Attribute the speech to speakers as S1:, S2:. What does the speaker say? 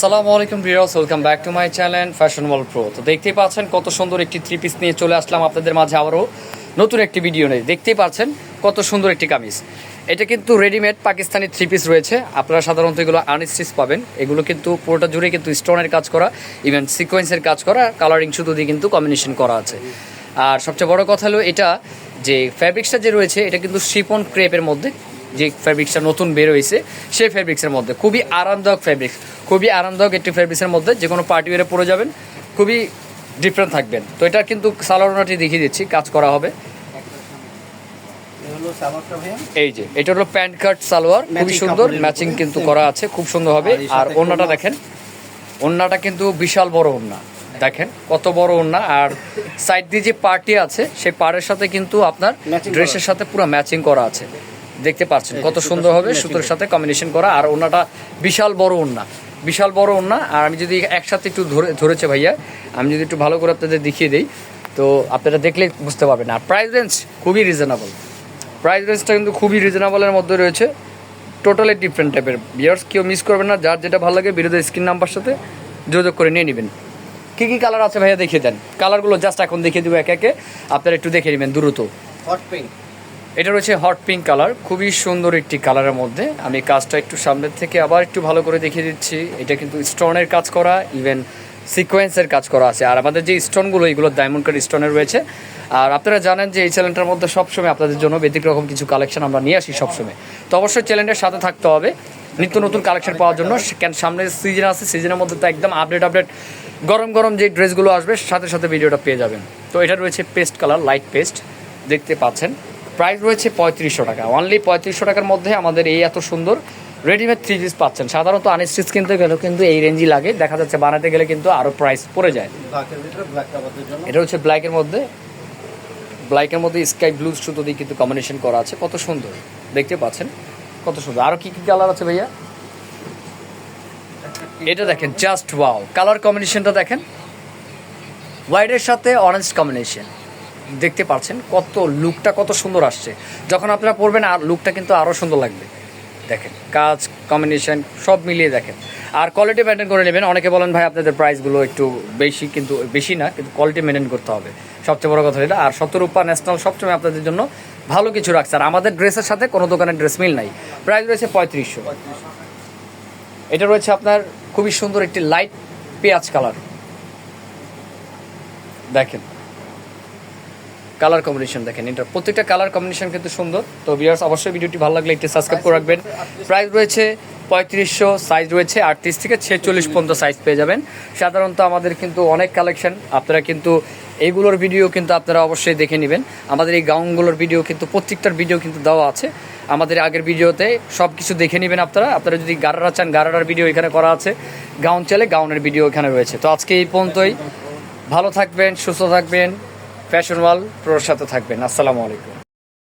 S1: আসসালামু আলাইকুম viewers, welcome back to my channel fashion world pro তো দেখতেই পাচ্ছেন কত সুন্দর একটি থ্রি পিস নিয়ে চলে আসলাম আপনাদের মাঝে আবারও। নতুন একটি ভিডিও নেই দেখতেই পাচ্ছেন কত সুন্দর একটি কামিজ। এটা কিন্তু রেডিমেড পাকিস্তানি থ্রি পিস রয়েছে। আপনারা সাধারণত এগুলো আনস্টিচ পাবেন। এগুলো কিন্তু পুরোটা জুড়ে কিন্তু স্টোনের কাজ করা ইভেন সিকোয়েন্সের কাজ করা কালারিং শুধু দিয়ে কিন্তু কম্বিনেশন করা আছে। আর সবচেয়ে বড় কথা হলো এটা, যে ফ্যাব্রিক্সটা যে রয়েছে, এটা কিন্তু শিপন ক্রেপের মধ্যে যে ফ্যাব্রিক্সটা নতুন বের হয়েছে সেই ফ্যাব্রিক্সের মধ্যে। খুবই আরামদায়ক ফ্যাব্রিক্স খুবই আরামদায়ক একটি ফ্যাব্রিক্সের মধ্যে যে কোনো পার্টি ওয়ারে পরে যাবেন খুবই ডিফারেন্ট থাকবেন। তো এটা কিন্তু সালোয়ারটি দেখিয়ে দিচ্ছি কাজ করা হবে। এই যে এটা হলো প্যান্ট কাট সালোয়ার খুবই সুন্দর ম্যাচিং কিন্তু করা আছে খুব সুন্দর হবে।
S2: আর
S1: ওন্নাটা দেখেন ওন্নাটা কিন্তু বিশাল বড় ওন্না। দেখেন কত বড় ওন্না। আর সাইড দিয়ে যে পার্টি আছে সেই পাড়ের সাথে কিন্তু আপনার ড্রেসের সাথে পুরো ম্যাচিং করা আছে। দেখতে পাচ্ছেন কত সুন্দর হবে সুতোর সাথে কম্বিনেশন করা। আর ওন্নাটা বিশাল বড় ওন্না বিশাল বড় ওন্না আর আমি যদি একসাথে একটু ধরে ধরেছে ভাইয়া আমি যদি একটু ভালো করে আপনাদের দেখিয়ে দিই তো আপনারা দেখলে বুঝতে পারবেন। আর প্রাইস রেঞ্জ খুবই রিজনেবল প্রাইস রেঞ্জটা কিন্তু খুবই রিজনেবলের মধ্যে রয়েছে। টোটালি ডিফারেন্ট টাইপের বিয়ার্স কেউ মিস করবেন না। যার যেটা ভালো লাগে বিরোধী স্ক্রিন নাম্বার সাথে যোগাযোগ করে নিয়ে নেবেন। কী কী কালার আছে ভাইয়া দেখিয়ে দেন। কালারগুলো জাস্ট এখন দেখিয়ে দেবো একে একে। আপনারা একটু দেখে নেবেন দ্রুত।
S2: হট পিঙ্ক
S1: এটা রয়েছে হট পিঙ্ক কালার খুবই সুন্দর একটি কালারের মধ্যে। আমি কাজটা একটু সামনের থেকে আবার একটু ভালো করে দেখিয়ে দিচ্ছি। এটা কিন্তু স্টোনের কাজ করা ইভেন সিকোয়েন্সের কাজ করা আছে। আর আমাদের যে স্টোনগুলো এগুলো ডায়মন্ড কাট স্টোনের রয়েছে। আর আপনারা জানেন যে এই চ্যানেলটার মধ্যে সবসময় আপনাদের জন্য ব্যতিক রকম কিছু কালেকশন আমরা নিয়ে আসি সবসময়। তো অবশ্যই চ্যানেলের সাথে থাকতে হবে। নিত্য নতুন কালেকশন পাওয়ার জন্য কেন সামনে সিজন আছে সিজনের মধ্যে তো একদম আপডেট আপডেট গরম গরম যে ড্রেসগুলো আসবে, সাথে সাথে ভিডিওটা পেয়ে যাবেন। তো এটা রয়েছে পেস্ট কালার লাইট পেস্ট দেখতে পাচ্ছেন। প্রাইস রয়েছে পঁয়ত্রিশশো টাকা। অনলি পঁয়ত্রিশশো টাকার মধ্যে আমাদের এই এত সুন্দর রেডিমেড থ্রি পিস পাচ্ছেন। সাধারণত আনস্টিচ কিনতে গেলেও কিন্তু এই রেঞ্জই লাগে। দেখা যাচ্ছে বানাতে গেলে কিন্তু আরও প্রাইস পড়ে যায়। এটা হচ্ছে ব্ল্যাকের মধ্যে। ব্ল্যাকের মধ্যে স্কাই ব্লু সুতো দিয়ে কিন্তু কম্বিনেশন করা আছে। কত সুন্দর। দেখতে পাচ্ছেন? কত সুন্দর। আরও কী কী কালার আছে ভাইয়া? এটা দেখেন জাস্ট ওয়াও কালার কম্বিনেশনটা দেখেন। হোয়াইটের সাথে অরেঞ্জ কম্বিনেশন দেখতে পাচ্ছেন কত লুকটা কত সুন্দর আসছে। যখন আপনারা পরবেন, আর লুকটা কিন্তু আরও সুন্দর লাগবে। দেখেন, কাজ কম্বিনেশন সব মিলিয়ে দেখেন। আর কোয়ালিটি মেনটেন করে নেবেন। অনেকে বলেন, ভাই, আপনাদের প্রাইসগুলো একটু বেশি, কিন্তু বেশি না, কিন্তু কোয়ালিটি মেনটেন করতে হবে। সবচেয়ে বড় কথা এটা আর শতরূপা ন্যাশনাল সবসময় আপনাদের জন্য ভালো কিছু রাখছে। আর আমাদের ড্রেসের সাথে কোনো দোকানের ড্রেস মিল নাই। প্রাইস রয়েছে পঁয়ত্রিশশো। এটা রয়েছে আপনার খুবই সুন্দর একটি লাইট পেঁয়াজ কালার দেখেন কালার কম্বিনেশন দেখেন। এটা প্রত্যেকটা কালার কম্বিনেশন কিন্তু সুন্দর। তো ভিউয়ার্স অবশ্যই ভিডিওটি ভালো লাগলে একটু সাবস্ক্রাইব করে রাখবেন। প্রাইস রয়েছে পঁয়ত্রিশশো সাইজ রয়েছে আটত্রিশ থেকে ছেচল্লিশ পর্যন্ত সাইজ পেয়ে যাবেন। সাধারণত আমাদের কিন্তু অনেক কালেকশন আপনারা কিন্তু এইগুলোর ভিডিও কিন্তু আপনারা অবশ্যই দেখে নেবেন। আমাদের এই গাউনগুলোর ভিডিও কিন্তু প্রত্যেকটার ভিডিও কিন্তু দেওয়া আছে। আমাদের আগের ভিডিওতে সব কিছু দেখে নেবেন আপনারা। আপনারা যদি গারারা চান গারারার ভিডিও এখানে করা আছে। গাউন চাইলে গাউনের ভিডিও এখানে রয়েছে। তো আজকে এই পর্যন্তই। ভালো থাকবেন সুস্থ থাকবেন। ফ্যাশন ওয়াল প্রোর সাথে থাকবেন। আসসালামু আলাইকুম।